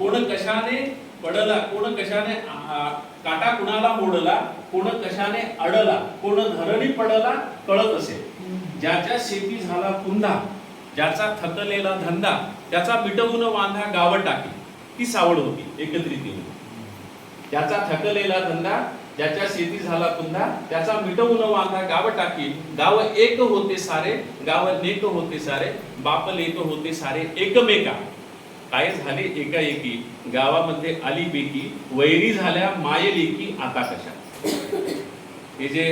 कोण कशाने पडला कोण कशाने काटा कुणाला मोडला कोण कशाने अडला कोण धरणी पडला कळत असे ज्याच्या शेती झाला कुंधा ज्याचा थकलेला धंदा त्याचा मिटवून वांधा गाव टाकी ती सावड होती एकत्रित ज्याचा थकलेला धंदा ज्याच्या शेती झाला पुन्हा त्याचा मिटवून वांधा गाव टाकी गाव एक होते सारे गाव नेक होते सारे बाप लेक होते सारे एकमेका. काय झाले एकाएकी? गावामध्ये आली बेकी वैरी झाल्या मायलेकी आता कशा? हे जे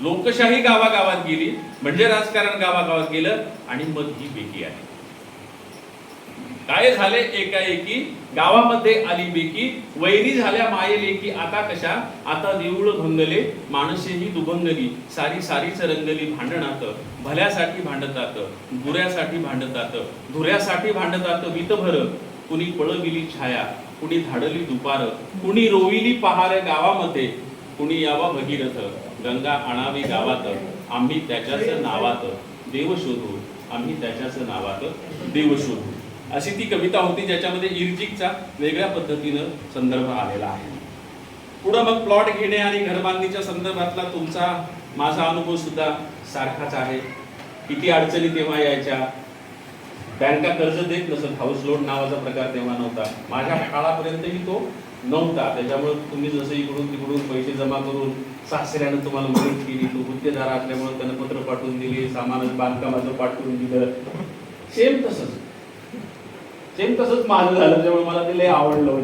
लोकशाही गावागावात गेली म्हणजे राजकारण गावागावात गेलं आणि मग ही बेकी आहे काय झाले एकाएकी? गावामध्ये आली बेकी वैरी झाल्या मायलेकी. आता कशा? आता देऊळ भंगले माणसेही दुभंगली. सारी सारीच रंगली भांडणात भल्यासाठी भांडतात बुऱ्यासाठी भांडतात धुऱ्यासाठी भांडतात वितभर. कुणी पळविली छाया कुणी धाडली दुपार कुणी रोविली पहार गावामध्ये कुणी यावा भगीरथ. गंगा आणावी गावात आम्ही त्याच्याच नावात. देव शोधू आम्ही त्याच्याच नावात. देव शोधू अशी ती कविता होती ज्याच्यामध्ये इर्जिकचा वेगळ्या पद्धतीनं संदर्भ आलेला आहे. पुढं मग प्लॉट घेणे आणि घरबांधणीच्या संदर्भातला तुमचा माझा अनुभव सुद्धा सारखाच आहे. किती अडचणी तेव्हा यायच्या? बँका कर्ज देत नसत हाऊस लोन नावाचा प्रकार तेव्हा नव्हता. माझ्या काळापर्यंतही तो नव्हता. त्याच्यामुळे तुम्ही जसं इकडून तिकडून पैसे जमा करून सासऱ्यानं तुम्हाला मदत केली तो गुत्तेदार असल्यामुळे त्यानं पत्र पाठवून दिले सामान बांधकामाचं पाठवून दिलं. सेम तसंच. सेम तसंच माझं झालं त्यामुळे मला ते लय आवडलं.